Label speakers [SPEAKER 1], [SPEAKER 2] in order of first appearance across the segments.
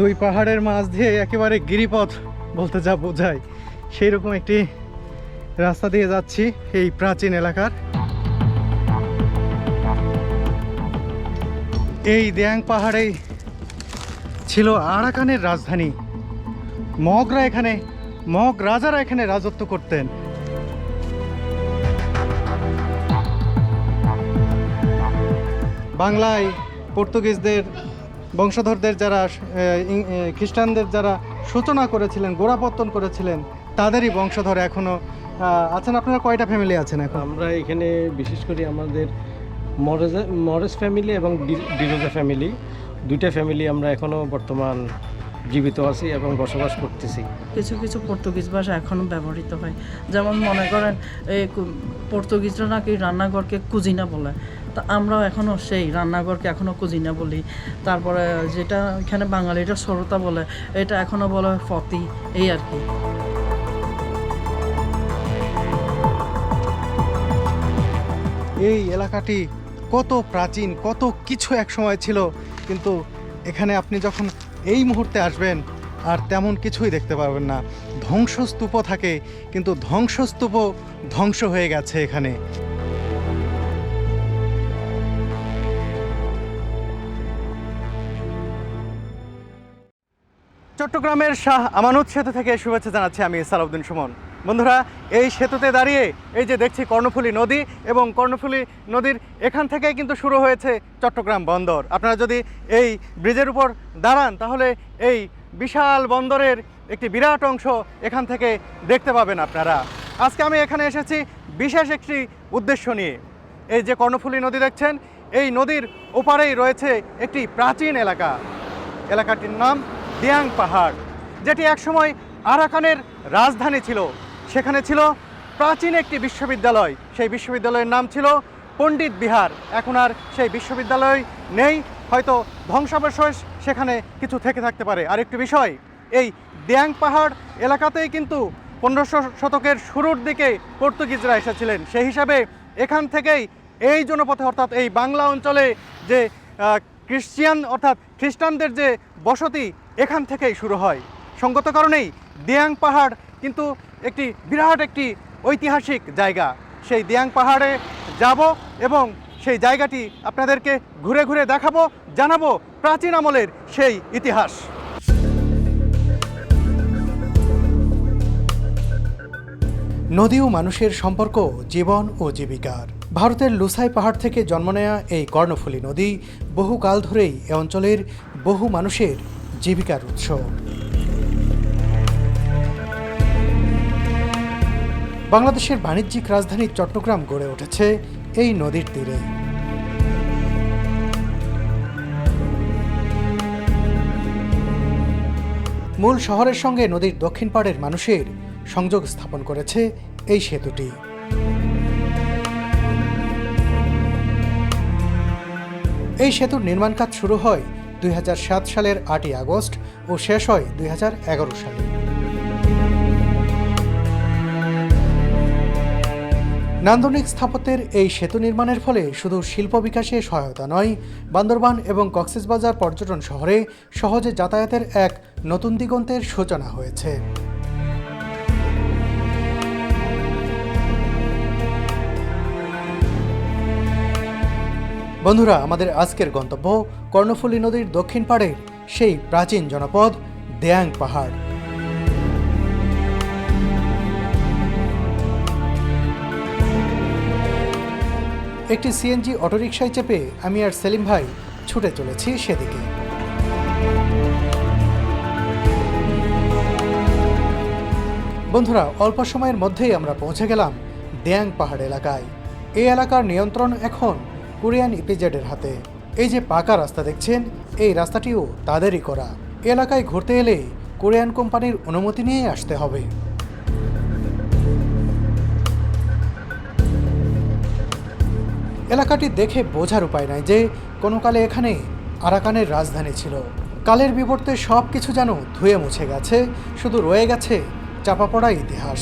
[SPEAKER 1] দুই পাহাড়ের মাঝ দিয়ে একেবারে গিরিপথ বলতে যা বোঝায়। সেই রকম একটি রাস্তা দিয়ে যাচ্ছি এই প্রাচীন এলাকার। এই দেয়াং পাহাড়েই ছিল আরাকানের রাজধানী। মগরা এখানে, মগ রাজারা এখানে রাজত্ব করতেন। বাংলায় পর্তুগিজদের বংশধরদের যারা খ্রিস্টানদের যারা সূচনা করেছিলেন গোড়াপত্তন করেছিলেন তাদেরই বংশধর এখনও আহ, আছেন। আপনারা কয়টা ফ্যামিলি আছেন এখন?
[SPEAKER 2] আমরা এখানে বিশেষ করে আমাদের মরেজা মরেজ ফ্যামিলি এবং ডিরোজা ফ্যামিলি দুইটা ফ্যামিলি আমরা এখনও বর্তমান জীবিত আছি এবং বসবাস করতেছি।
[SPEAKER 3] কিছু কিছু পর্তুগিজ ভাষা এখনও ব্যবহৃত হয়। যেমন মনে করেন এই পর্তুগিজরা নাকি রান্নাঘরকে কুজিনা বলে। তা আমরাও এখনও সেই রান্নাঘরকে এখনও কুজিনা বলি। তারপরে যেটা এখানে বাঙালিরা সরতা বলে, এটা এখনও বলা হয় ফতি, এই আর কি।
[SPEAKER 1] এই এলাকাটি কত প্রাচীন, কত কিছু এক সময় ছিল, কিন্তু এখানে আপনি যখন এই মুহূর্তে আসবেন, আর তেমন কিছুই দেখতে পাবেন না। ধ্বংসস্তূপ থাকে, কিন্তু ধ্বংসস্তূপ ধ্বংস হয়ে গেছে এখানে। চট্টগ্রামের শাহ আমানত সেতু থেকে শুভেচ্ছা জানাচ্ছি আমি সালাউদ্দিন সুমন। বন্ধুরা, এই সেতুতে দাঁড়িয়ে এই যে দেখছি কর্ণফুলী নদী এবং কর্ণফুলী নদীর এখান থেকেই কিন্তু শুরু হয়েছে চট্টগ্রাম বন্দর। আপনারা যদি এই ব্রিজের উপর দাঁড়ান, তাহলে এই বিশাল বন্দরের একটি বিরাট অংশ এখান থেকে দেখতে পাবেন আপনারা। আজকে আমি এখানে এসেছি বিশেষ একটি উদ্দেশ্য নিয়ে। এই যে কর্ণফুলী নদী দেখছেন, এই নদীর ওপারেই রয়েছে একটি প্রাচীন এলাকা। এলাকাটির নাম দিয়াং পাহাড়, যেটি একসময় আরাকানের রাজধানী ছিল। সেখানে ছিল প্রাচীন একটি বিশ্ববিদ্যালয়। সেই বিশ্ববিদ্যালয়ের নাম ছিল পণ্ডিত বিহার। এখন আর সেই বিশ্ববিদ্যালয় নেই। হয়তো ধ্বংসাবশেষ সেখানে কিছু থেকে থাকতে পারে। আরেকটি বিষয়, এই দিয়াং পাহাড় এলাকাতেই কিন্তু পনেরোশো শতকের শুরুর দিকে পর্তুগিজরা এসেছিলেন। সেই হিসাবে এখান থেকেই এই জনপথে, অর্থাৎ এই বাংলা অঞ্চলে যে ক্রিশ্চিয়ান অর্থাৎ খ্রিস্টানদের যে বসতি এখান থেকেই শুরু হয়। সঙ্গত কারণেই দিয়াং পাহাড় কিন্তু একটি বিরাট একটি ঐতিহাসিক জায়গা। সেই দিয়াং পাহাড়ে যাব এবং সেই জায়গাটি আপনাদেরকে ঘুরে ঘুরে দেখাবো, জানাব প্রাচীন আমলের সেই ইতিহাস। নদী ও মানুষের সম্পর্ক, জীবন ও জীবিকার। ভারতের লুসাই পাহাড় থেকে জন্ম নেয়া এই কর্ণফুলী নদী বহুকাল ধরেই এ অঞ্চলের বহু মানুষের জীবিকার উৎস। বাংলাদেশের বাণিজ্যিক রাজধানী চট্টগ্রাম গড়ে উঠেছে এই নদীর তীরে। মূল শহরের সঙ্গে নদীর দক্ষিণ পাড়ের মানুষের সংযোগ স্থাপন করেছে এই সেতুটি। এই সেতুর নির্মাণ কাজ শুরু হয় দুই হাজার সাত সালের আটই আগস্ট ও শেষ হয় দুই হাজার এগারো সালে। নান্দনিক স্থাপত্যের এই সেতু নির্মাণের ফলে শুধু শিল্প বিকাশে সহায়তা নয়, বান্দরবান এবং কক্সেসবাজার পর্যটন শহরে সহজে যাতায়াতের এক নতুন দিগন্তের সূচনা হয়েছে। বন্ধুরা, আমাদের আজকের গন্তব্য কর্ণফুলী নদীর দক্ষিণ পাড়ের সেই প্রাচীন জনপদ দেয়াং পাহাড়। একটি সিএনজি অটোরিকশায় চেপে আমি আর সেলিম ভাই ছুটে চলেছি সেদিকে। বন্ধুরা, অল্প সময়ের মধ্যেই আমরা পৌঁছে গেলাম দেয়াং পাহাড় এলাকায়। এই এলাকার নিয়ন্ত্রণ এখন কোরিয়ান ইপিজেডের হাতে। এই যে পাকা রাস্তা দেখছেন, এই রাস্তাটিও তাদেরই করা। এলাকায় ঘুরতে এলে কোরিয়ান কোম্পানির অনুমতি নিয়ে আসতে হবে। এলাকাটি দেখে বোঝার উপায় নাই যে, কোনো কালে এখানে আরাকানের রাজধানী ছিল। কালের বিবর্তে সব কিছু যেন ধুয়ে মুছে গেছে, শুধু রয়ে গেছে চাপা পড়া ইতিহাস।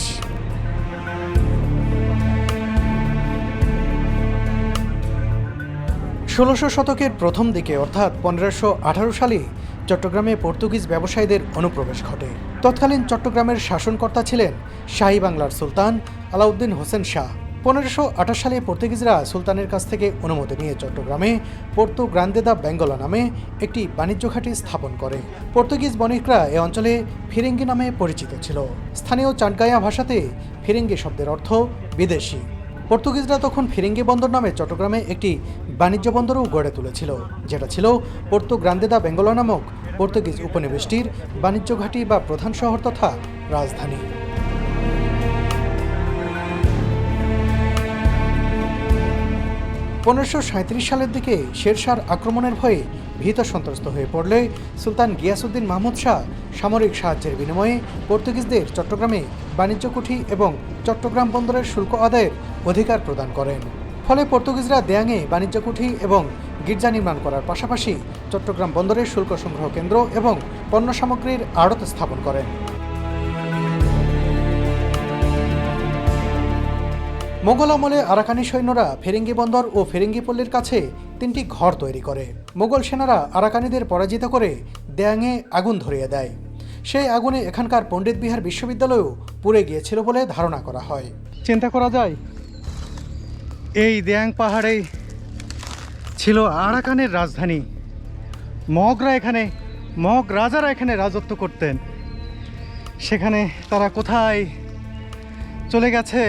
[SPEAKER 1] ষোলোশো শতকের প্রথম দিকে, অর্থাৎ পনেরোশো আঠারো সালে চট্টগ্রামে পর্তুগিজ ব্যবসায়ীদের অনুপ্রবেশ ঘটে। তৎকালীন চট্টগ্রামের শাসনকর্তা ছিলেন শাহী বাংলার সুলতান আলাউদ্দিন হোসেন শাহ। পনেরোশো আঠাশ সালে পর্তুগিজরা সুলতানের কাছ থেকে অনুমতি নিয়ে চট্টগ্রামে পর্তু গ্রান্দেদা বেঙ্গলা নামে একটি বাণিজ্য ঘাঁটি স্থাপন করে। পর্তুগিজ বণিকরা এ অঞ্চলে ফিরিঙ্গি নামে পরিচিত ছিল। স্থানীয় চাটগায়া ভাষাতে ফিরিঙ্গি শব্দের অর্থ বিদেশি। পর্তুগিজরা তখন ফিরিঙ্গি বন্দর নামে চট্টগ্রামে একটি বাণিজ্য বন্দরও গড়ে তুলেছিল, যেটা ছিল পর্তু গ্রান্দেদা বেঙ্গলা নামক পর্তুগিজ উপনিবেশটির বাণিজ্য ঘাঁটি বা প্রধান শহর তথা রাজধানী। পনেরোশো সালের দিকে শেরশার আক্রমণের ভয়ে ভীত সন্ত্রস্ত হয়ে পড়লে সুলতান গিয়াসুদ্দিন মাহমুদ শাহ সামরিক সাহায্যের বিনিময়ে পর্তুগিজদের চট্টগ্রামে বাণিজ্য কুঠি এবং চট্টগ্রাম বন্দরের শুল্ক আদায়ের অধিকার প্রদান করেন। ফলে পর্তুগিজরা দেয়াঙে বাণিজ্য কুঠি এবং গির্জা নির্মাণ করার পাশাপাশি চট্টগ্রাম বন্দরের শুল্ক সংগ্রহ কেন্দ্র এবং পণ্য সামগ্রীর আড়ত স্থাপন করেন। মোগল আমলে আরাকানি সৈন্যরা ফেরিঙ্গি বন্দর ও ফেরিঙ্গি পল্লীর কাছে তিনটি ঘর তৈরি করে। মোগল সেনারা আরাকানিদের পরাজিত করে দেয়াঙে আগুন ধরিয়ে দেয়। সেই আগুনে এখানকার পণ্ডিত বিহার বিশ্ববিদ্যালয়ও পুড়ে গিয়েছিল বলে ধারণা করা হয়। চিন্তা করা যায়, এই দেয়াং পাহাড়েই ছিল আরাকানের রাজধানী। মগরা এখানে, মগ রাজারা এখানে রাজত্ব করতেন। সেখানে তারা কোথায় চলে গেছে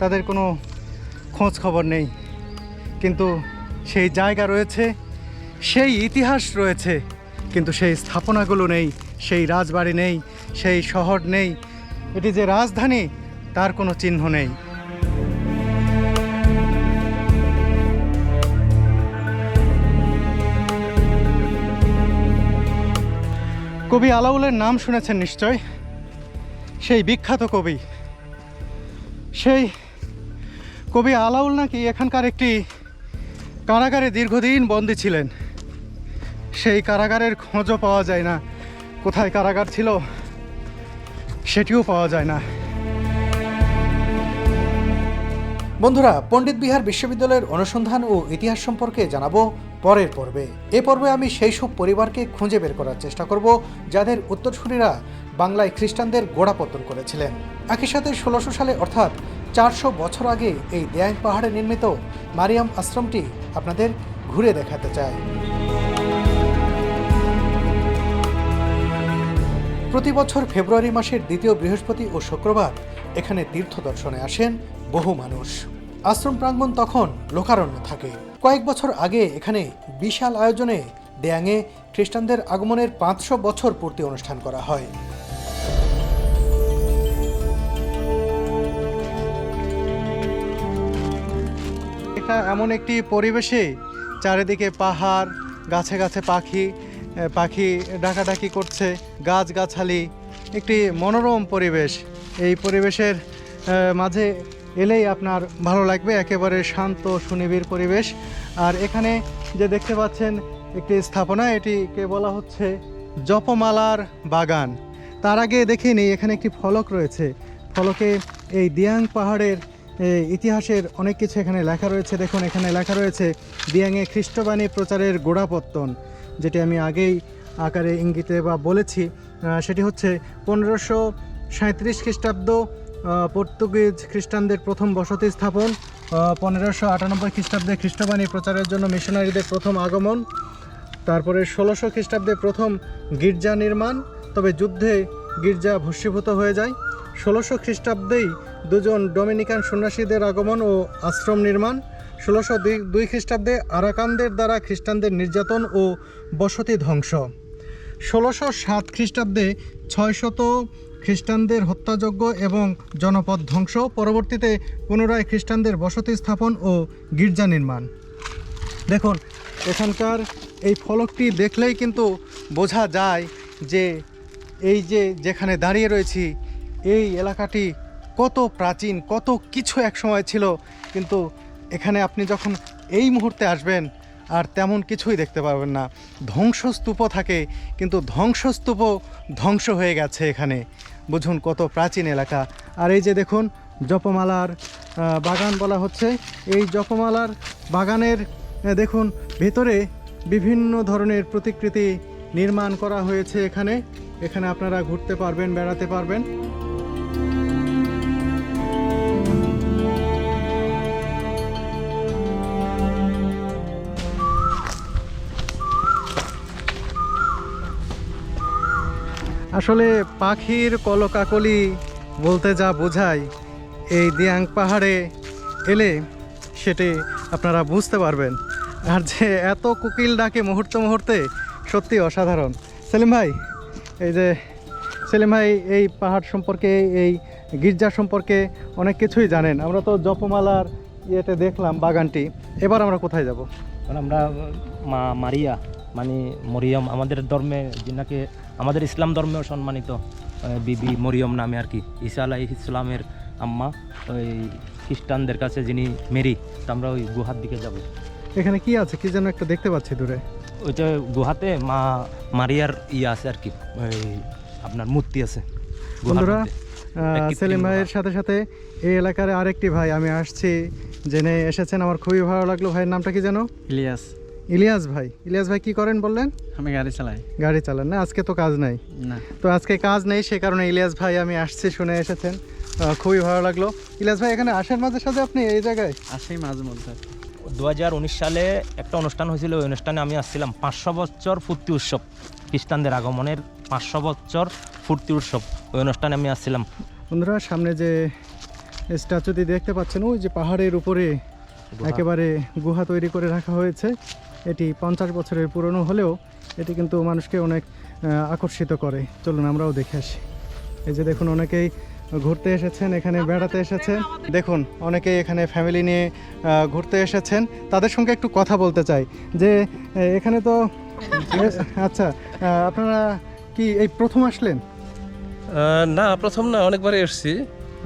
[SPEAKER 1] তাদের কোনো খোঁজ খবর নেই। কিন্তু সেই জায়গা রয়েছে, সেই ইতিহাস রয়েছে, কিন্তু সেই স্থাপনাগুলো নেই, সেই রাজবাড়ি নেই, সেই শহর নেই, এটি যে রাজধানী, তার কোনো চিহ্ন নেই। কবি আলাউলের নাম শুনেছেন নিশ্চয়? সেই বিখ্যাত কবি। সেই কবি আলাউল নাকি এখানকার একটি কারাগারে দীর্ঘদিন বন্দী ছিলেন? সেই কারাগারের খোঁজও পাওয়া যায় না। কোথায় কারাগার ছিল, সেটিও পাওয়া যায় না। বন্ধুরা, পণ্ডিত বিহার বিশ্ববিদ্যালয়ের অনুসন্ধান ও ইতিহাস সম্পর্কে জানাব পরের পর্বে। এ পর্বে আমি সেই সব পরিবারকে খুঁজে বের করার চেষ্টা করব, যাদের উত্তরসূরিরা বাংলায় খ্রিস্টানদের গোড়াপত্তন করেছিলেন। একই সাথে ষোলোশো সালে, অর্থাৎ চারশো বছর আগে এই দেয়াং পাহাড়ে নির্মিত মারিয়াম আশ্রমটি আপনাদের ঘুরে দেখাতে চাই। প্রতি বছর ফেব্রুয়ারি মাসের দ্বিতীয় বৃহস্পতি ও শুক্রবার এখানে তীর্থ দর্শনে আসেন বহু মানুষ। আশ্রম প্রাঙ্গণ তখন লোকারণ্য থাকে। কয়েক বছর আগে এখানে বিশাল আয়োজনে দেয়াঙে খ্রিস্টানদের আগমনের পাঁচশো বছর পূর্তি অনুষ্ঠান করা হয়। এটা এমন একটি পরিবেশে চারিদিকে পাহাড়, গাছে গাছে পাখি পাখি ডাকাডাকি করছে, গাছগাছালি, একটি মনোরম পরিবেশ। এই পরিবেশের মাঝে এলেই আপনার ভালো লাগবে, একেবারে শান্ত, সুনিবিড় পরিবেশ। আর এখানে যে দেখতে পাচ্ছেন একটি স্থাপনা, এটিকে বলা হচ্ছে জপমালার বাগান। তার আগে দেখে এখানে একটি ফলক রয়েছে। ফলকে এই দিয়াং পাহাড়ের ইতিহাসের অনেক কিছু এখানে লেখা রয়েছে। দেখুন, এখানে লেখা রয়েছে দিয়াংয়ে খ্রিস্টবাণী প্রচারের গোড়াপত্তন যেটি আমি আগেই আকারে ইঙ্গিতে বা বলেছি। সেটি হচ্ছে, পনেরোশো সাঁত্রিশ খ্রিস্টাব্দ পর্তুগিজ খ্রিস্টানদের প্রথম বসতি স্থাপন পনেরোশো আটানব্বই খ্রিস্টাব্দে খ্রিস্টবাণী প্রচারের জন্য মিশনারিদের প্রথম আগমন, তারপরে ষোলোশো খ্রিস্টাব্দে প্রথম গির্জা নির্মাণ তবে যুদ্ধে গির্জা ভস্মীভূত হয়ে যায়। ষোলোশো খ্রিস্টাব্দেই দুজন ডোমিনিকান সন্ন্যাসীদের আগমন ও আশ্রম নির্মাণ, ষোলোশো দুই দুই খ্রিস্টাব্দে আরাকানদের দ্বারা খ্রিস্টানদের নির্যাতন ও বসতি ধ্বংস। ষোলোশো সাত খ্রিস্টাব্দে ছয়শত খ্রিস্টানদের হত্যাযজ্ঞ এবং জনপদ ধ্বংস, পরবর্তীতে পুনরায় খ্রিস্টানদের বসতি স্থাপন ও গির্জা নির্মাণ। দেখুন, এখানকার এই ফলকটি দেখলেই কিন্তু বোঝা যায় যে এই যে যেখানে দাঁড়িয়ে রয়েছি এই এলাকাটি কত প্রাচীন, কত কিছু এক সময় ছিল, কিন্তু এখানে আপনি যখন এই মুহূর্তে আসবেন, আর তেমন কিছুই দেখতে পাবেন না। ধ্বংসস্তূপ থাকে, কিন্তু ধ্বংসস্তূপও ধ্বংস হয়ে গেছে এখানে। বুঝুন কত প্রাচীন এলাকা। আর এই যে দেখুন, জপমালার বাগান বলা হচ্ছে। এই জপমালার বাগানের দেখুন, ভেতরে বিভিন্ন ধরনের প্রতিকৃতি নির্মাণ করা হয়েছে এখানে। এখানে আপনারা ঘুরতে পারবেন, বেড়াতে পারবেন। আসলে পাখির কলকাকলি বলতে যা বোঝায়, এই দিয়াং পাহাড়ে এলে সেটি আপনারা বুঝতে পারবেন। আর যে এত কোকিল ডাকে মুহূর্তে মুহূর্তে, সত্যি অসাধারণ। সেলিম ভাই, এই যে, সেলিম ভাই, এই পাহাড় সম্পর্কে, এই গির্জা সম্পর্কে অনেক কিছুই জানেন। আমরা তো জপমালার ইয়েতে দেখলাম বাগানটি। এবার আমরা কোথায় যাব?
[SPEAKER 4] আমরা মা, মারিয়া মানে মরিয়ম, আমাদের ধর্মে যিনাকে আমাদের ইসলাম ধর্মেও সম্মানিত বিবি মরিয়ম নামে আর কি। ঈসা আলাহ ইসলামের আম্মা ওই খ্রিস্টানদের কাছে যিনি মেরি তো আমরা ওই গুহার দিকে যাব।
[SPEAKER 1] এখানে কি আছে? কি যেন একটা দেখতে পাচ্ছি দূরে।
[SPEAKER 4] ওইটা গুহাতে মা মারিয়ার ইয়ে আছে আর কি ওই আপনার মূর্তি আছে
[SPEAKER 1] বন্ধুরা সেলিম ভাইয়ের সাথে সাথে এই এলাকার আরেকটি ভাই আমি আসছি জেনে এসেছেন। আমার খুবই ভালো লাগল ভাইয়ের নামটা কি যেন?
[SPEAKER 5] ইলিয়াস।
[SPEAKER 1] ইলিয়াস ভাই ইলিয়াস ভাই কি করেন বললেন?
[SPEAKER 5] আমি গাড়ি চালাই।
[SPEAKER 1] গাড়ি চালান না আজকে তো কাজ নাই।
[SPEAKER 5] না।
[SPEAKER 1] তো আজকে কাজ নেই সে কারণে ইলিয়াস ভাই আমি আসছি শুনে এসেছেন। খুবই ভালো লাগল। ইলিয়াস ভাই এখানে আসেন মাঝে সাথে আপনি এই জায়গায়?
[SPEAKER 5] আসেই মাঝে মধ্যে।
[SPEAKER 4] দু হাজার উনিশ সালে একটা অনুষ্ঠান হয়েছিল ওই অনুষ্ঠানে আমি আসছিলাম। পাঁচশো বছর ফুর্তি উৎসব খ্রিস্টানদের আগমনের পাঁচশো বছর ফুর্তি উৎসব ওই অনুষ্ঠানে আমি আসছিলাম।
[SPEAKER 1] বন্ধুরা সামনে যে স্ট্যাচুটি দেখতে পাচ্ছেন ওই যে পাহাড়ের উপরে একেবারে গুহা তৈরি করে রাখা হয়েছে। এটি পঞ্চাশ বছরের পুরনো হলেও এটি কিন্তু মানুষকে অনেক আকর্ষিত করে। চলুন আমরাও দেখে আসি। এই যে দেখুন অনেকেই ঘুরতে এসেছেন এখানে বেড়াতে এসেছেন। দেখুন অনেকেই এখানে ফ্যামিলি নিয়ে ঘুরতে এসেছেন। তাদের সঙ্গে একটু কথা বলতে চাই। যে এখানে তো আচ্ছা আপনারা কি এই প্রথম আসলেন?
[SPEAKER 6] না প্রথম না অনেকবারই এসেছি।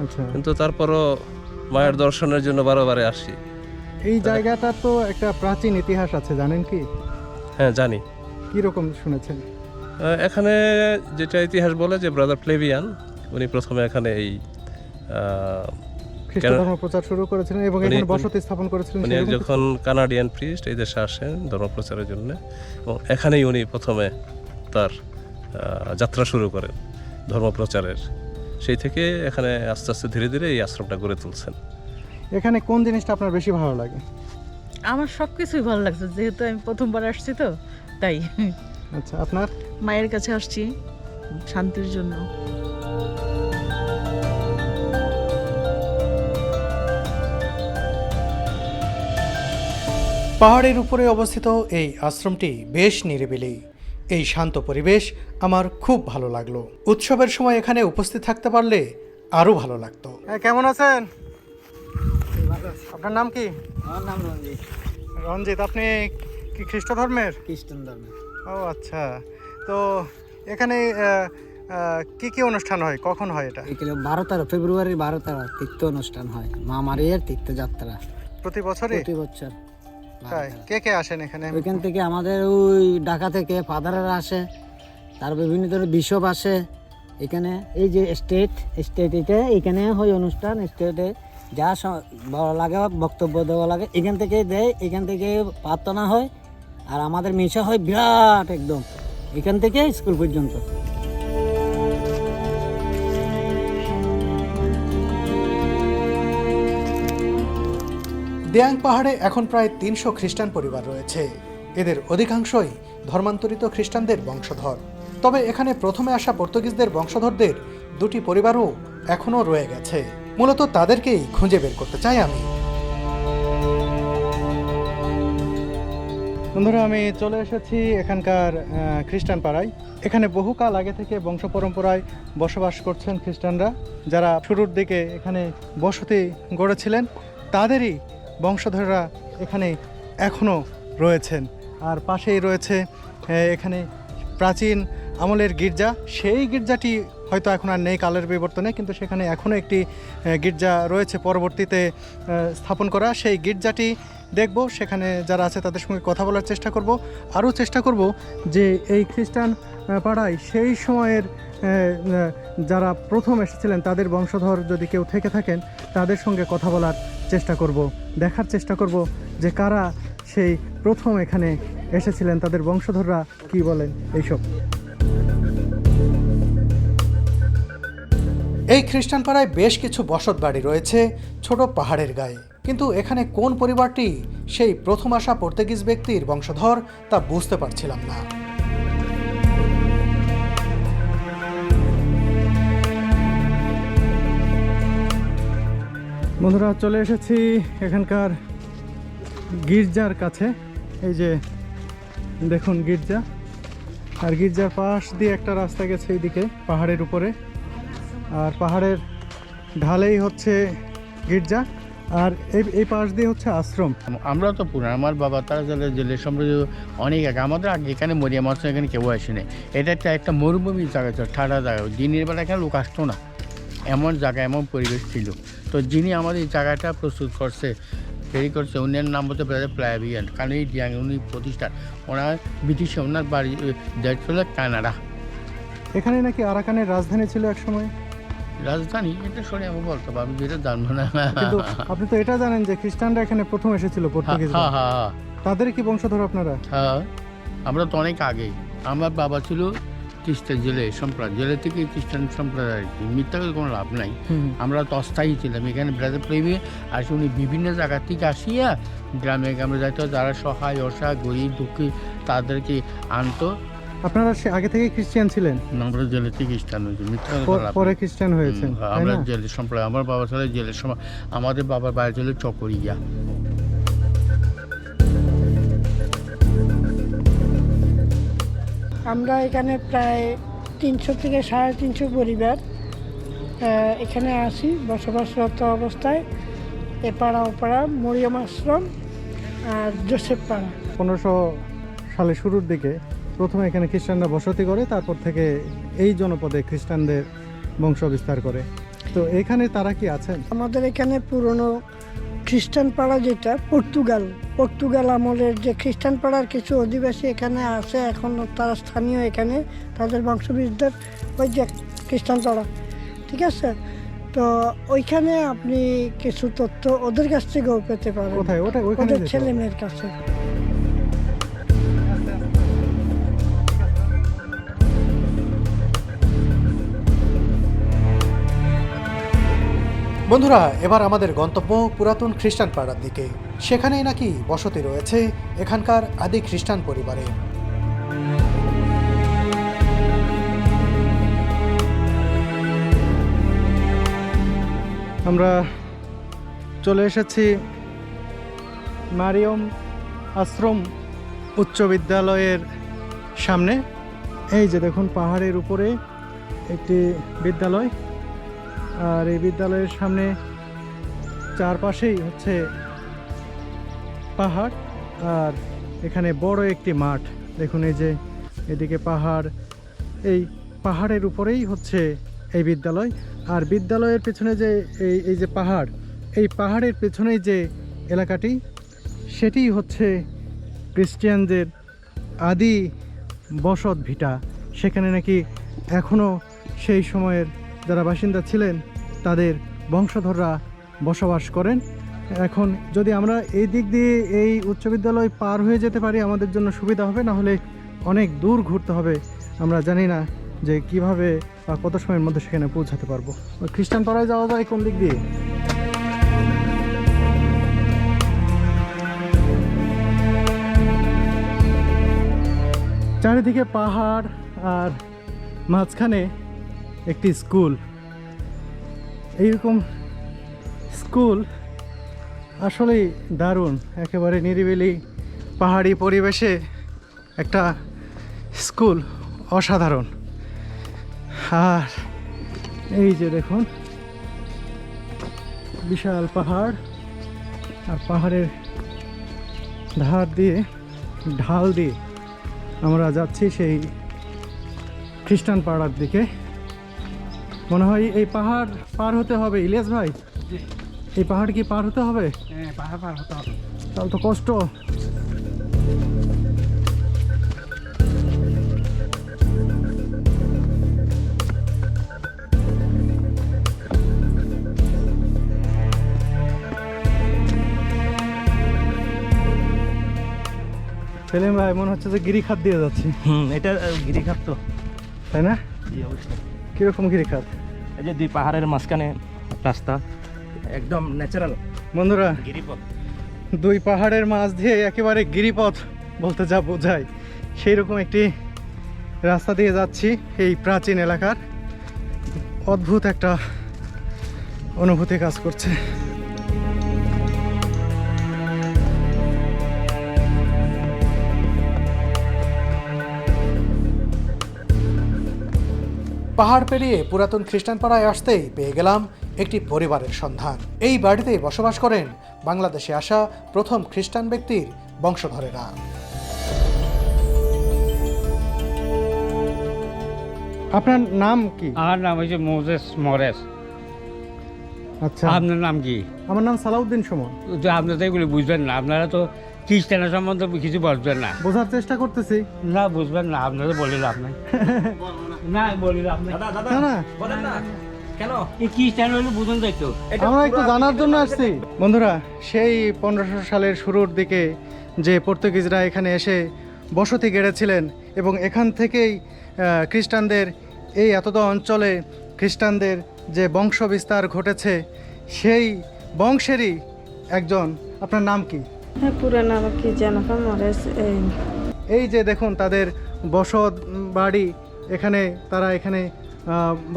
[SPEAKER 1] আচ্ছা।
[SPEAKER 6] কিন্তু তারপরও মায়ের দর্শনের জন্য বারোবারে আসি।
[SPEAKER 1] এই জায়গাটা তো একটা প্রাচীন ইতিহাস আছে জানেন কি?
[SPEAKER 6] হ্যাঁ জানি।
[SPEAKER 1] কি রকম শুনেছেন?
[SPEAKER 6] এখানে যেটা ইতিহাস বলে যে ব্রাদার প্লেভিয়ান উনি প্রথমে এখানে এই আহ,
[SPEAKER 1] খ্রিস্ট ধর্ম প্রচার শুরু করেছিলেন এবং এখানে বসতি স্থাপন করেছিলেন
[SPEAKER 6] উনি যখন কানাডিয়ান প্রিস্ট এই দেশে আসেন ধর্মপ্রচারের জন্য এবং এখানেই উনি প্রথমে তার যাত্রা শুরু করেন ধর্মপ্রচারের। সেই থেকে এখানে আস্তে আস্তে ধীরে ধীরে এই আশ্রমটা গড়ে তুলছেন।
[SPEAKER 1] এখানে কোন জিনিসটা আপনার বেশি ভালো লাগে?
[SPEAKER 3] আমার সব কিছুই ভালো লাগছে যেহেতু আমি প্রথমবার আসছি তো তাই।
[SPEAKER 1] আচ্ছা আপনার?
[SPEAKER 3] মায়ের কাছে আসছি শান্তির জন্য।
[SPEAKER 1] পাহাড়ের উপরে অবস্থিত এই আশ্রমটি বেশ নিরিবিলি। এই শান্ত পরিবেশ আমার খুব ভালো লাগল। উৎসবের সময় এখানে উপস্থিত থাকতে পারলে আরও ভালো লাগতো। কেমন আছেন? আপনার নাম কি?
[SPEAKER 5] আমার নাম রঞ্জিত।
[SPEAKER 1] রঞ্জিত আপনি কি খ্রিস্ট ধর্মের
[SPEAKER 5] খ্রিস্টান ধর্মে
[SPEAKER 1] ও আচ্ছা। তো এখানে কি কি অনুষ্ঠান হয়? কখন হয় এটা?
[SPEAKER 5] এখানে বারো তেরো ফেব্রুয়ারির বারো তেরো তীর্থ অনুষ্ঠান হয়। মা মারিয়ার তীর্থযাত্রা।
[SPEAKER 1] প্রতি বছরই?
[SPEAKER 5] প্রতি বছর।
[SPEAKER 1] কে কে আসেন এখানে?
[SPEAKER 5] ওইখান থেকে আমাদের ওই ঢাকা থেকে ফাদারেরা আসে তার বিভিন্ন ধরনের বিশপ আসে। এখানে এই যে স্টেট স্টেট এটা এখানে হয় অনুষ্ঠান স্টেটে যা বলা লাগে, বক্তব্য দেওয়া লাগে, এখান থেকে দেয়, এখান থেকে প্রার্থনা হয়, আর আমাদের মিশা হয় বিরাট একদম। এখান থেকে স্কুল পর্যন্ত।
[SPEAKER 1] দেয়াং পাহাড়ে এখন প্রায় তিনশো খ্রিস্টান পরিবার রয়েছে। এদের অধিকাংশই ধর্মান্তরিত খ্রিস্টানদের বংশধর। তবে এখানে প্রথমে আসা পর্তুগিজদের বংশধরদের দুটি পরিবারও এখনও রয়ে গেছে। মূলত তাদেরকেই খুঁজে বের করতে চাই আমি। বন্ধুরা, আমি চলে এসেছি এখানকার খ্রিস্টান পাড়ায় এখানে বহুকাল আগে থেকে বংশ পরম্পরায় বসবাস করছেন খ্রিস্টানরা। যারা শুরুর দিকে এখানে বসতি গড়েছিলেন, তাদেরই বংশধররা এখানে এখনও রয়েছেন। আর পাশেই রয়েছে এখানে প্রাচীন আমলের গির্জা। সেই গির্জাটি হয়তো এখন আর নেই কালের বিবর্তনে, কিন্তু সেখানে এখনও একটি গির্জা রয়েছে পরবর্তীতে স্থাপন করা। সেই গির্জাটি দেখব, সেখানে যারা আছে তাদের সঙ্গে কথা বলার চেষ্টা করব। আরও চেষ্টা করব যে এই খ্রিস্টান পাড়ায় সেই সময়ের যারা প্রথম এসেছিলেন, তাদের বংশধর যদি কেউ থেকে থাকেন, তাদের সঙ্গে কথা বলার চেষ্টা করব, দেখার চেষ্টা করব যে কারা সেই প্রথম এখানে এসেছিলেন, তাদের বংশধররা কি বলেন, এইসব। এই খ্রিস্টান পাড়ায় বেশ কিছু বসত বাড়ি রয়েছে ছোট পাহাড়ের গায়ে। কিন্তু এখানে কোন পরিবারটি সেই প্রথম আসা পর্তুগিজ ব্যক্তির বংশধর তা বুঝতে পারছিলাম না। বন্ধুরা, চলে এসেছি এখানকার গির্জার কাছে। এই যে, দেখুন গির্জা। আর গির্জার পাশ দিয়ে একটা রাস্তা গেছে এইদিকে, পাহাড়ের উপরে। আর পাহাড়ের ঢালেই হচ্ছে গির্জা আর এই এই পাশ দিয়ে হচ্ছে আশ্রম।
[SPEAKER 7] আমরা তো পুরান আমার বাবা তারা জেলে জেলে সম্পর্কে অনেক আগে আমাদের আগে এখানে মরিয়াম আসছে এখানে কেউ আসেনি এটা একটা একটা মরুভূমির জায়গা ছিল ঠান্ডা জায়গা। দিনের বেলা এখানে লোক আসতো না। এমন জায়গা এমন পরিবেশ ছিল। তো যিনি আমাদের এই জায়গাটা প্রস্তুত করছে তৈরি করছে উনার নাম হচ্ছে ব্রাদার প্লাভিয়ান কারণ এই ডিয়াং উনি প্রতিষ্ঠান ওনার ব্রিটিশে ওনার বাড়ি দেশ ছিল কানাডা।
[SPEAKER 1] এখানে নাকি আরাকানের রাজধানী ছিল এক সময়
[SPEAKER 7] রাজধানী এটা শুনে আমি বলতে পারব যেটা জানব না।
[SPEAKER 1] কিন্তু আপনি তো এটা জানেন যে খ্রিস্টানরা এখানে প্রথম এসেছিল
[SPEAKER 7] হ্যাঁ
[SPEAKER 1] পর্তুগিজরা।
[SPEAKER 7] হ্যাঁ হ্যাঁ
[SPEAKER 1] তাদের কি বংশধর আপনারা?
[SPEAKER 7] হ্যাঁ আমরা তো অনেক আগেই। আমার বাবা ছিল খ্রিস্টান জেলে সম্প্রদায়। জেলে থেকে খ্রিস্টান সম্প্রদায় আর কি। মিথ্যা করে কোনো লাভ নাই। আমরা তো অস্থায়ী ছিলাম। এখানে ব্রাদার প্রেমে আর উনি বিভিন্ন জায়গা থেকে আসিয়া গ্রামে গ্রামে যাইতো। যারা সহায় অসা গরিব দুঃখী তাদেরকে আনতো।
[SPEAKER 1] আপনারা সে আগে থেকে খ্রিস্টান ছিলেন?
[SPEAKER 7] আমরা জেলে থেকে খ্রিস্টান হয়েছি মিথ্যা কথা
[SPEAKER 1] প-
[SPEAKER 7] লাভ
[SPEAKER 1] পরে
[SPEAKER 7] নাই।
[SPEAKER 1] খ্রিস্টান হয়েছেন
[SPEAKER 7] হুম,
[SPEAKER 1] তাই
[SPEAKER 7] আমরা
[SPEAKER 1] না?
[SPEAKER 7] জেলে সম্প্রদায় আমার বাবা ছিল জেলের সময় আমাদের বাবার বাড়ি ছিল চকরিয়া।
[SPEAKER 8] আমরা এখানে প্রায় তিনশো থেকে সাড়ে তিনশো পরিবার আহ, এখানে আসি বসবাসরত অবস্থায় এপাড়া ওপাড়া মরিয়ম আশ্রম আর জোসেফ পাড়া
[SPEAKER 1] পনেরোশো সালে শুরুর দিকে প্রথমে এখানে খ্রিস্টানরা বসতি করে তারপর থেকে এই জনপদে খ্রিস্টানদের বংশ বিস্তার করে। তো এখানে তারা কি আছেন?
[SPEAKER 8] আমাদের এখানে পুরনো খ্রিস্টান পাড়া যেটা পর্তুগাল। পর্তুগাল আমলের যে খ্রিস্টান পাড়ার কিছু অধিবাসী এখানে আছে এখন তারা স্থানীয় এখানে তাদের বংশবিস্তার ওই যে খ্রিস্টান পাড়া। ঠিক আছে? তো ওইখানে আপনি কিছু তথ্য ওদের কাছ থেকেও পেতে পারেন।
[SPEAKER 1] কোথায়? ওটা ওইখানে
[SPEAKER 8] ওদের ছেলে মেয়ের কাছে।
[SPEAKER 1] বন্ধুরা, এবার আমাদের গন্তব্য পুরাতন খ্রিস্টান পাড়ার দিকে। সেখানেই নাকি বসতি রয়েছে এখানকার আদি খ্রিস্টান পরিবারে। আমরা চলে এসেছি মারিয়ম আশ্রম উচ্চ বিদ্যালয়ের সামনে। এই যে দেখুন, পাহাড়ের উপরে একটি বিদ্যালয়। আর এই বিদ্যালয়ের সামনে চারপাশেই হচ্ছে পাহাড়, আর এখানে বড় একটি মাঠ। দেখুন এই যে এদিকে পাহাড়, এই পাহাড়ের উপরেই হচ্ছে এই বিদ্যালয়। আর বিদ্যালয়ের পেছনে যে এই এই যে পাহাড়, এই পাহাড়ের পেছনেই যে এলাকাটি, সেটি হচ্ছে ক্রিশ্চিয়ানদের আদি বসত ভিটা সেখানে নাকি এখনও সেই সময়ের যারা বাসিন্দা ছিলেন, তাদের বংশধররা বসবাস করেন। এখন যদি আমরা এই দিক দিয়ে এই উচ্চ বিদ্যালয় পার হয়ে যেতে পারি, আমাদের জন্য সুবিধা হবে, না হলে অনেক দূর ঘুরতে হবে। আমরা জানি না যে কীভাবে বা কত সময়ের মধ্যে সেখানে পৌঁছাতে পারব। খ্রিস্টান পাড়ায় যাওয়া যায় কোন দিক দিয়ে? চারিদিকে পাহাড় আর মাঝখানে একটি স্কুল। এইরকম স্কুল আসলেই দারুণ। একেবারে নিরিবিলি পাহাড়ি পরিবেশে একটা স্কুল অসাধারণ। আর এই যে দেখুন, বিশাল পাহাড়। আর পাহাড়ের ধার দিয়ে, ঢাল দিয়ে আমরা যাচ্ছি সেই খ্রিস্টান পাড়ার দিকে। মনে হয় এই পাহাড় পার হতে হবে। ইলিয়াস ভাই এই পাহাড় কি পার হতে হবে?
[SPEAKER 2] হ্যাঁ পাহাড় পার হতে হবে।
[SPEAKER 1] তাহলে তো কষ্ট। সেলিম ভাই মনে হচ্ছে যে গিরিখাত দিয়ে যাচ্ছি।
[SPEAKER 4] হুম এটা গিরিখাত তো।
[SPEAKER 1] তাই না?
[SPEAKER 4] জি অবশ্যই।
[SPEAKER 1] কীরকম গিরিখাত
[SPEAKER 4] এই যে দুই পাহাড়ের মাঝখানে রাস্তা একদম ন্যাচারাল
[SPEAKER 1] বন্ধুরা
[SPEAKER 4] গিরিপথ।
[SPEAKER 1] দুই পাহাড়ের মাঝ দিয়ে একেবারে গিরিপথ বলতে যা বোঝায় সেই রকম একটি রাস্তা দিয়ে যাচ্ছি এই প্রাচীন এলাকার। অদ্ভুত একটা অনুভূতি কাজ করছে।
[SPEAKER 9] পাহাড় পেরিয়ে পুরাতন খ্রিস্টান পাড়ায় আসতেই পেয়ে গেলাম একটি পরিবারের সন্ধান। এই বাড়িতেই বসবাস করেন বাংলাদেশে আসা প্রথম খ্রিস্টান ব্যক্তির বংশধরেরা।
[SPEAKER 1] আপনার নাম কি?
[SPEAKER 10] আমার নাম হচ্ছে মোজেস মরেস।
[SPEAKER 1] আচ্ছা।
[SPEAKER 10] আপনার নাম কি?
[SPEAKER 1] আমার নাম সালাউদ্দিন সুমন।
[SPEAKER 10] তো আপনারা তো এগুলো বুঝবেন না। আপনারা তো খ্রিস্টানের সম্বন্ধে কিছু বুঝবেন না।
[SPEAKER 1] বোঝার চেষ্টা করতেছি।
[SPEAKER 10] না বুঝবেন না। আপনারা বলে লাভ নাই না বলে লাভ
[SPEAKER 4] দাদা দাদা
[SPEAKER 1] না না।
[SPEAKER 4] বলেন না। কেন?
[SPEAKER 10] এই খ্রিস্টান হলে বুঝুন যাইতো
[SPEAKER 1] আমরা একটু জানার জন্য আসছি। বন্ধুরা সেই পনেরোশো সালের শুরুর দিকে যে পর্তুগিজরা এখানে এসে বসতি গেড়েছিলেন এবং এখান থেকেই খ্রিস্টানদের এই এতদ অঞ্চলে খ্রিস্টানদের যে বংশ বিস্তার ঘটেছে সেই বংশেরই একজন। আপনার নাম কি?
[SPEAKER 11] হ্যাঁ পুরো নাম কি জেনাফার মরেস এই।
[SPEAKER 1] এই যে দেখুন তাদের বসত বাড়ি এখানে তারা এখানে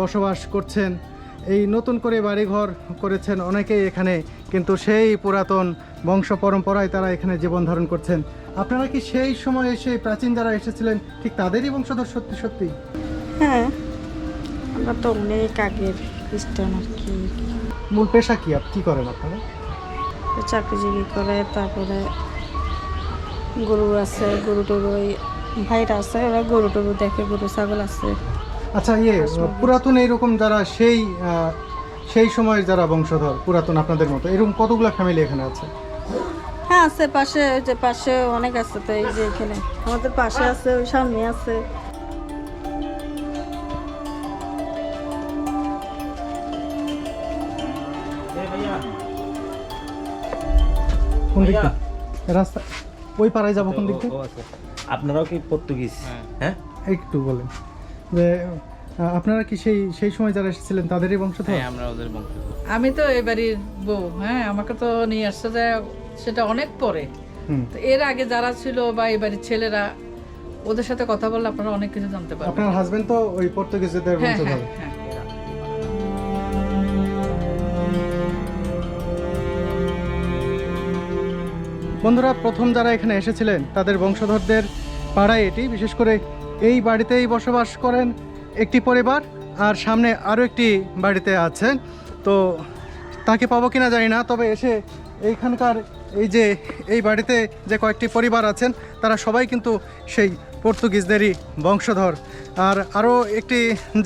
[SPEAKER 1] বসবাস করছেন। এই নতুন করে বাড়িঘর করেছেন অনেকেই এখানে কিন্তু সেই পুরাতন বংশ পরম্পরায় তারা এখানে জীবন ধারণ করছেন। আপনারা কি সেই সময় সেই প্রাচীন যারা এসেছিলেন ঠিক তাদেরই বংশধর সত্যি সত্যি?
[SPEAKER 11] হ্যাঁ আমরা তো অনেক আগের খ্রিস্টান আর কি।
[SPEAKER 1] মূল পেশা কি? কি করেন আপনারা?
[SPEAKER 11] চাকরিজীবী করে তারপরে গরু আছে গরু টরু ওই ভাইরা আছে ওরা গরু টরু দেখে গরু ছাগল আছে।
[SPEAKER 1] আচ্ছা ইয়ে পুরাতন এইরকম যারা সেই সেই সময়ের যারা বংশধর পুরাতন আপনাদের মতো এরকম কতগুলো ফ্যামিলি এখানে আছে?
[SPEAKER 11] হ্যাঁ আছে পাশে ওই যে পাশে অনেক আছে তো এই যে এখানে। আমাদের পাশে আছে ওই সামনে আছে।
[SPEAKER 1] কোন রাস্তা ওই পাড়ায় যাব কোন দিক
[SPEAKER 4] আচ্ছা। আপনারাও কি পর্তুগিজ? হ্যাঁ।
[SPEAKER 1] একটু বলেন। যে আপনারা কি সেই সেই সময় যারা এসেছিলেন তাদেরই বংশধর?
[SPEAKER 3] আমি তো এই বাড়ির বউ হ্যাঁ আমাকে তো নিয়ে আসছে যে সেটা অনেক পরে। তো এর আগে যারা ছিল বা এই বাড়ির ছেলেরা ওদের সাথে কথা বললে আপনারা অনেক কিছু জানতে পারবেন।
[SPEAKER 1] আপনার হাজবেন্ড তো ওই পর্তুগিজদের
[SPEAKER 3] হ্যাঁ
[SPEAKER 1] বংশধর। বন্ধুরা, প্রথম যারা এখানে এসেছিলেন, তাদের বংশধরদের পাড়ায় এটি। বিশেষ করে এই বাড়িতেই বসবাস করেন একটি পরিবার, আর সামনে আরও একটি বাড়িতে আছেন। তো তাকে পাবো কিনা জানি না, তবে এসে এইখানকার এই যে, এই বাড়িতে যে কয়েকটি পরিবার আছেন, তারা সবাই কিন্তু সেই পর্তুগিজদেরই বংশধর। আর আরও একটি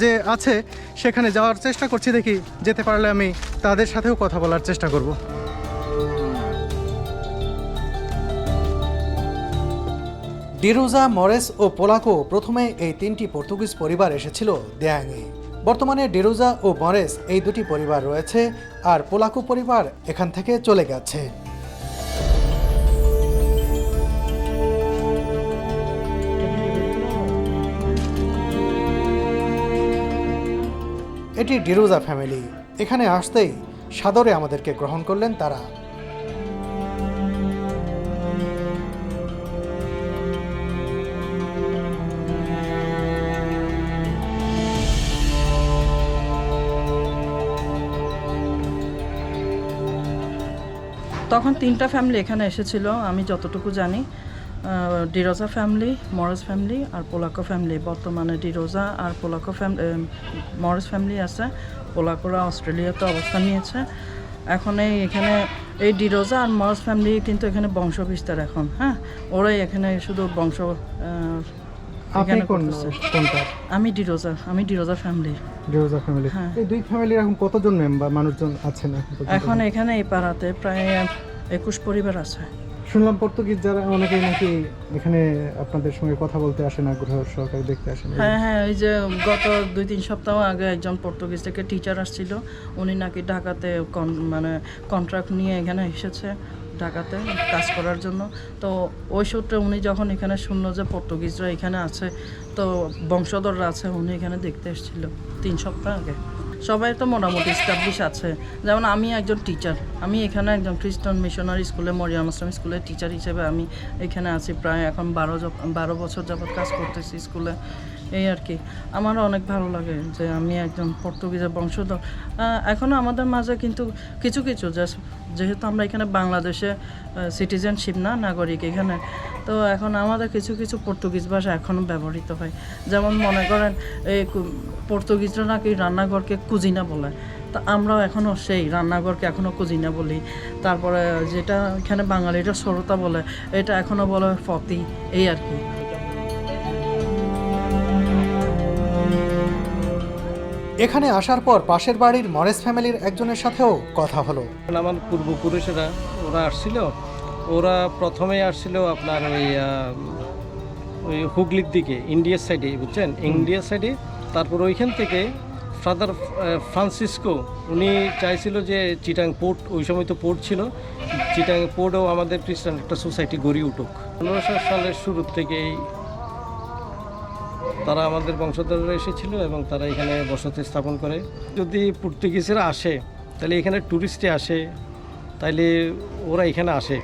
[SPEAKER 1] যে আছে, সেখানে যাওয়ার চেষ্টা করছি দেখি, যেতে পারলে আমি তাদের সাথেও কথা বলার চেষ্টা করব।
[SPEAKER 9] ডিরোজা, মরেস ও পোলাকো প্রথমে এই তিনটি পর্তুগিজ পরিবার এসেছিল দেয়াঙে বর্তমানে ডিরোজা ও মরেস এই দুটি পরিবার রয়েছে আর পোলাকো পরিবার এখান থেকে চলে গেছে। এটি ডিরোজা ফ্যামিলি। এখানে আসতেই সাদরে আমাদেরকে গ্রহণ করলেন তারা।
[SPEAKER 3] তখন তিনটা ফ্যামিলি এখানে এসেছিল, আমি যতটুকু জানি। ডিরোজা ফ্যামিলি মরেস ফ্যামিলি আর পোলাকো ফ্যামিলি বর্তমানে ডিরোজা আর পোলাকো ফ্যামিলি মরেস ফ্যামিলি আছে, পোলাকোরা অস্ট্রেলিয়াতে অবস্থান নিয়েছে। এখন এই এখানে, এই ডিরোজা আর মরেস ফ্যামিলি কিন্তু এখানে বংশ বিস্তার এখন হ্যাঁ? ওরাই এখানে শুধু বংশ
[SPEAKER 1] আপনি কোন কোনটা?
[SPEAKER 3] আমি ডিরোজা আমি ডিরোজা ফ্যামিলির
[SPEAKER 1] ডিরোজা ফ্যামিলি
[SPEAKER 3] হ্যাঁ।
[SPEAKER 1] এই দুই ফ্যামিলির এখন কতজন মেম্বার মানুষজন আছেন এখন
[SPEAKER 3] এখানে এই পাড়াতে প্রায় একুশ পরিবার আছে।
[SPEAKER 1] শুনলাম পর্তুগিজ যারা অনেকেই নাকি এখানে আপনাদের সঙ্গে কথা বলতে আসেন আগ্রহ সহকারে দেখতে আসেন
[SPEAKER 3] হ্যাঁ হ্যাঁ ওই যে গত দুই তিন সপ্তাহ আগে একজন পর্তুগিজ থেকে টিচার আসছিল। উনি নাকি ঢাকাতে মানে কন্ট্রাক্ট নিয়ে এখানে এসেছে। ঢাকাতে কাজ করার জন্য। তো ওই সূত্রে উনি যখন এখানে শুনলো যে পর্তুগিজরা এখানে আছে, তো বংশধররা আছে, উনি এখানে দেখতে এসেছিল তিন সপ্তাহ আগে। সবাই তো মোটামুটি স্টাবলিশ আছে। যেমন আমি একজন টিচার আমি এখানে একজন খ্রিস্টান মিশনারি স্কুলে মরিয়াম আসলাম স্কুলের টিচার হিসেবে আমি এখানে আছি প্রায় এখন বারো বারো বছর যাবৎ কাজ করতেছি স্কুলে এই আর কি। আমার অনেক ভালো লাগে যে আমি একজন পর্তুগিজের বংশধর। এখনও আমাদের মাঝে কিন্তু কিছু কিছু যেহেতু আমরা এখানে বাংলাদেশে সিটিজেনশিপ না, নাগরিক এখানে, তো এখন আমাদের কিছু কিছু পর্তুগিজ ভাষা এখনও ব্যবহৃত হয়। যেমন মনে করেন, এই পর্তুগিজরা নাকি রান্নাঘরকে কুজিনা বলে। তা আমরাও এখনও সেই রান্নাঘরকে এখনও কুজিনা বলি। তারপরে যেটা এখানে বাঙালিরা সরতা বলে, এটা এখনও বলে ফতি, এই আর কি।
[SPEAKER 9] এখানে আসার পর পাশের বাড়ির মরেস ফ্যামিলির একজনের সাথেও কথা হলো।
[SPEAKER 2] আমার পূর্বপুরুষেরা ওরা আসছিল। ওরা প্রথমে আসছিল আপনার ওই ওই হুগলির দিকে ইন্ডিয়ার সাইডে বুঝছেন? ইন্ডিয়ার সাইডে তারপর ওইখান থেকে ফাদার ফ্রান্সিসকো উনি চাইছিল যে চিটাং পোর্ট ওই সময় তো পোর্ট ছিল। চিটাং পোর্টও আমাদের খ্রিস্টান একটা সোসাইটি গড়ে উঠুক। পনেরোশো সালের শুরুর থেকেই তারা আমাদের বংশধররা এসেছিল এবং তারা এখানে বসতি স্থাপন করে। যদি পর্তুগিজরা আসে, তাহলে এখানে ট্যুরিস্টে আসে, তাইলে ওরা এখানে আসে।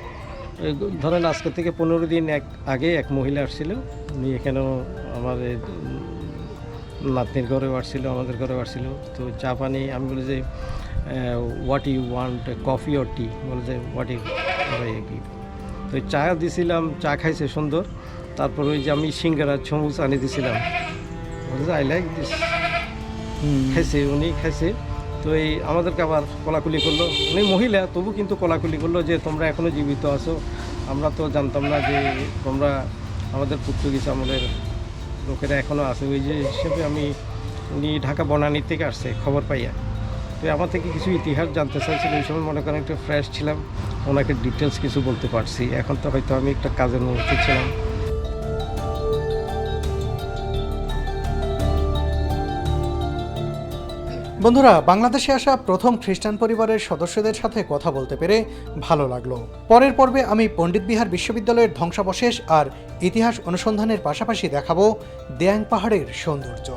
[SPEAKER 2] ধরেন আজকে থেকে পনেরো দিন এক, আগে এক মহিলা আসছিল, উনি এখানেও আমাদের নাতনির ঘরেও আসছিল, আমাদের ঘরেও আসছিল। তো চা পানি আমি বলি যে what you want coffee or tea বলে যে হোয়াট ইউ তো চা দিছিলাম, চা খাইছে সুন্দর। তারপর ওই যে আমি সিঙ্গারা ছমুচ আনি দিছিলাম। I like this. খাইছে উনি খাইছে। তো এই আমাদেরকে আবার কলাকুলি করল। উনি মহিলা তবু কিন্তু কলাকুলি করল যে তোমরা এখনও জীবিত আছো। আমরা তো জানতাম না যে তোমরা আমাদের পর্তুগিজ আমাদের লোকেরা এখনও আছে। ওই যে হিসেবে আমি উনি ঢাকা বনানী থেকে আসছে খবর পাইয়া। তো আমার থেকে কিছু ইতিহাস জানতে চাইছিল। ওই সময় মনে করেন একটু ফ্রেশ ছিলাম। ওনাকে ডিটেলস কিছু বলতে পারছি। এখন তো হয়তো আমি একটা কাজের মধ্যে ছিলাম।
[SPEAKER 9] বন্ধুরা, বাংলাদেশে আসা প্রথম খ্রিস্টান পরিবারের সদস্যদের সাথে কথা বলতে পেরে ভালো লাগল। পরের পর্বে আমি পণ্ডিত বিহার বিশ্ববিদ্যালয়ের ধ্বংসাবশেষ আর ইতিহাস অনুসন্ধানের পাশাপাশি দেখাবো দেয়াং পাহাড়ের সৌন্দর্য।